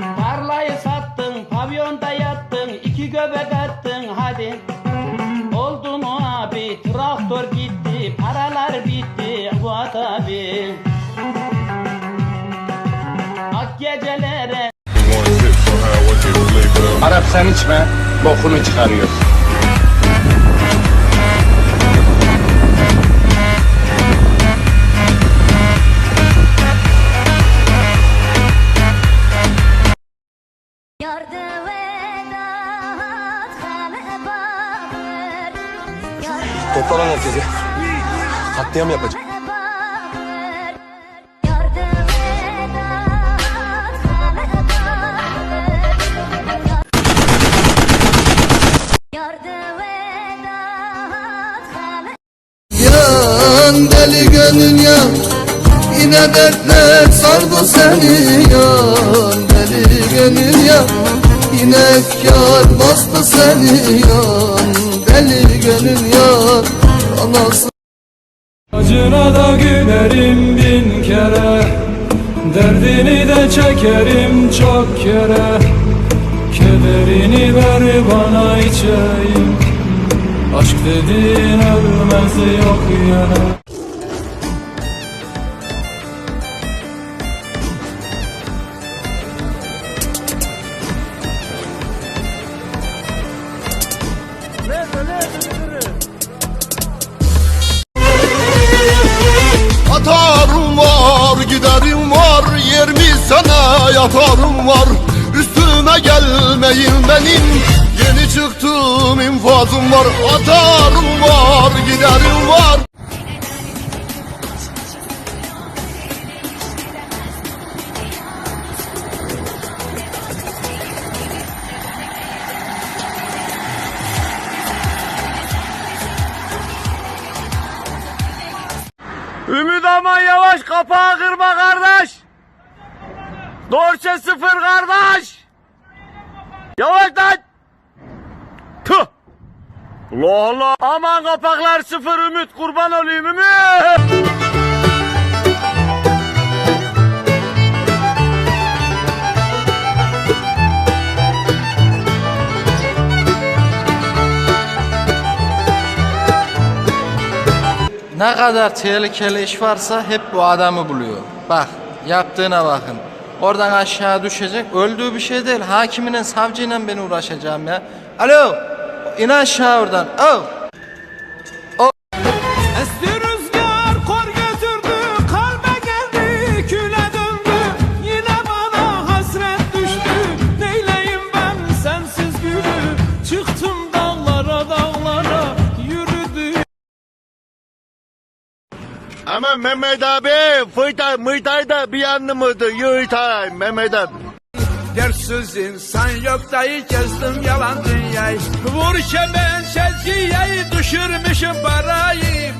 Tarlayı sattın, pavyonda yattın, iki göbek attın hadi. Oldu mu abi, traktör gitti, paralar bitti Fuat abi. Ak gecelere Arap sen içme, bokunu çıkarıyor. Hame bağır Yardım et hame Yan deli gönül yan Yine dertler sardı seni. Yan Deli gönül yan Yine efkar bastı seni. Yan Deli gönül yan Anası Acına da gülerim bin kere. Derdini de çekerim çok kere. Kederini ver bana içeyim. Aşk dediğin ölmez yok yere yatarım var. Üstüme gelmeyin benim. Yeni çıktım infazım var. Atarım var giderim var. Ümit aman yavaş kapağı kırma kardeş. Dorse sıfır kardeş. Yavaş lan. Tüh. Allah Allah. Aman kapaklar sıfır Ümit kurban olayım Ümit. Ne kadar tehlikeli iş varsa hep bu adamı buluyor. Bak yaptığına bakın. Oradan aşağı düşecek. Öldüğü bir şey değil. Hakiminin savcıyla ben uğraşacağım ya. Alo. İn aşağı oradan. Oh. Ama Mehmet abi fıytay mıytay da bir yanı mıydı yıytay Mehmet abi. Dersiz insan yok dayı gezdim yalan dünyayı. Vur kemen çelgiyeyi düşürmüşüm parayı